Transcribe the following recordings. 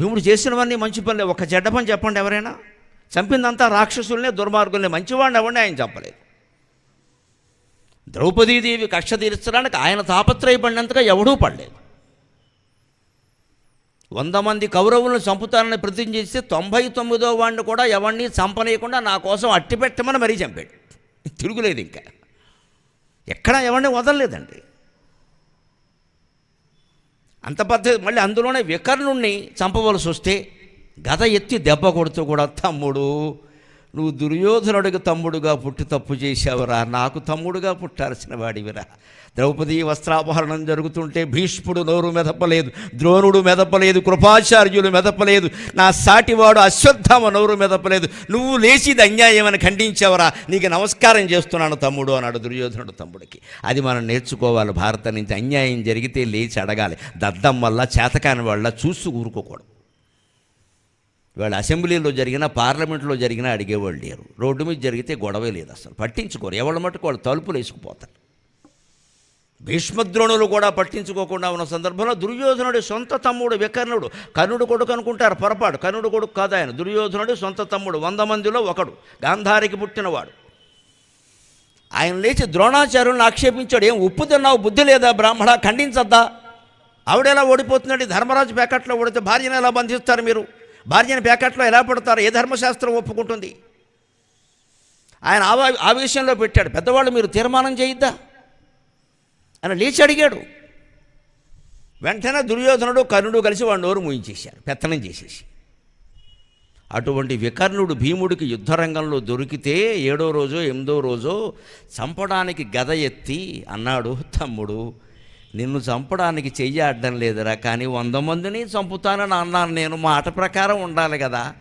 భీముడు చేసినవన్నీ మంచి పనులే. ఒక చెడ్డ పని చెప్పండి ఎవరైనా. చంపిందంతా రాక్షసుల్నే దుర్మార్గుల్నే మంచివాడిని ఎవరిని ఆయన చంపలేదు. ద్రౌపదీదేవి కక్ష తీర్చడానికి ఆయన తాపత్రయపడినంతగా ఎవడూ పడలేదు. వంద మంది కౌరవులను చంపుతానని ప్రతిజ్ఞ చేస్తే తొంభై తొమ్మిదో వాడిని కూడా ఎవరిని చంపనీయకుండా నా కోసం అట్టిపెట్టమని మరీ చంపాడు. తిరుగులేదు ఇంకా. ఎక్కడ ఎవరిని వదలలేదండి. అంత పద్ధతి మళ్ళీ అందులోనే వికర్ణుణ్ణి చంపవలసి వస్తే గద ఎత్తి దెబ్బ కొడుతూ కూడా తమ్ముడు నువ్వు దుర్యోధనుడికి తమ్ముడుగా పుట్టి తప్పు చేశావురా. నాకు తమ్ముడుగా పుట్టాల్సిన వాడివిరా. ద్రౌపది వస్త్రాపహరణం జరుగుతుంటే భీష్ముడు నోరు మెదపలేదు ద్రోణుడు మెదపలేదు కృపాచార్యులు మెదపలేదు నా సాటివాడు అశ్వత్థామ నోరు మెదపలేదు. నువ్వు లేచిది అన్యాయమని ఖండించావరా. నీకు నమస్కారం చేస్తున్నాను తమ్ముడు అన్నాడు దుర్యోధనుడు తమ్ముడికి. అది మనం నేర్చుకోవాలి. భారతం నుంచి అన్యాయం జరిగితే లేచి అడగాలి. దద్దం వల్ల చేతకాని వల్ల చూసి ఊరుకోకూడదు. ఇవాళ అసెంబ్లీలో జరిగిన పార్లమెంట్లో జరిగినా అడిగేవాళ్ళు లేరు. రోడ్డు మీద జరిగితే గొడవే లేదు అసలు. పట్టించుకోరు. ఎవరి మటుకు వాళ్ళు తలుపులు వేసుకుపోతారు. భీష్మద్రోణులు కూడా పట్టించుకోకుండా ఉన్న సందర్భంలో దుర్యోధనుడి సొంత తమ్ముడు వికర్ణుడు కర్ణుడు కొడుకు అనుకుంటారు పొరపాటు. కర్ణుడు కొడుకు కాదు ఆయన. దుర్యోధనుడి సొంత తమ్ముడు వంద మందిలో ఒకడు గాంధారికి పుట్టినవాడు. ఆయన లేచి ద్రోణాచార్యులను ఆక్షేపించాడు. ఏం ఉప్పు తిన్నావు? బుద్ధి లేదా బ్రాహ్మణ? ఖండించద్దా? ఆవిడెలా ఓడిపోతున్నాడు ధర్మరాజు ప్యాకెట్లో ఓడితే భార్యను ఎలా బంధిస్తారు మీరు? భార్యను ప్యాకెట్లో ఎలా పడతారు ఏ ధర్మశాస్త్రం ఒప్పుకుంటుంది? ఆయన ఆవా ఆవేశంలో పెట్టాడు. పెద్దవాళ్ళు మీరు తీర్మానం చేయిద్దా? అని లేచి అడిగాడు. వెంటనే దుర్యోధనుడు కర్ణుడు కలిసి వాడు నోరు ముయించేశారు. పెత్తనం చేసేసి. అటువంటి వికర్ణుడు భీముడికి యుద్ధరంగంలో దొరికితే ఏడో రోజో ఎనిమిదో రోజో చంపడానికి గద ఎత్తి అన్నాడు తమ్ముడు నిన్ను చంపడానికి చెయ్యి అడ్డం లేదురా కానీ వంద మందిని చంపుతానని అన్నాను. నేను మాట ప్రకారం ఉండాలి కదా.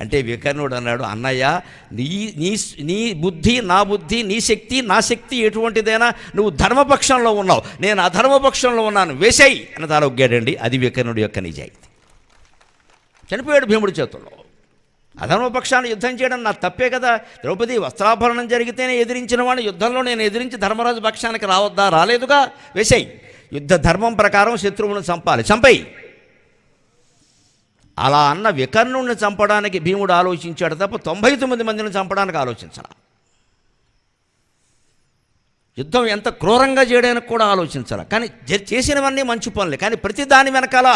అంటే వికర్ణుడు అన్నాడు అన్నయ్య నీ నీ నీ బుద్ధి నా బుద్ధి నీ శక్తి నా శక్తి ఎటువంటిదైనా నువ్వు ధర్మపక్షంలో ఉన్నావు. నేను అధర్మపక్షంలో ఉన్నాను. వేసేయి. అని తాలొగ్గాడండి అది వికర్ణుడి యొక్క నిజాయితీ. చనిపోయాడు భీముడి చేతుల్లో. అధర్మపక్షాన్ని యుద్ధం చేయడం నా తప్పే కదా. ద్రౌపది వస్త్రాభరణం జరిగితేనే ఎదిరించిన వాడిని యుద్ధంలో నేను ఎదిరించి ధర్మరాజు పక్షానికి రావద్దా రాలేదుగా? వేసేయి. యుద్ధ ధర్మం ప్రకారం శత్రువును చంపాలి. చంపేయి. అలా అన్న వికర్ణుడిని చంపడానికి భీముడు ఆలోచించాడు తప్ప తొంభై తొమ్మిది మందిని చంపడానికి ఆలోచించాల. యుద్ధం ఎంత క్రూరంగా చేయడానికి కూడా ఆలోచించాలి. కానీ చేసినవన్నీ మంచి పనులే. కానీ ప్రతి దాని వెనకాల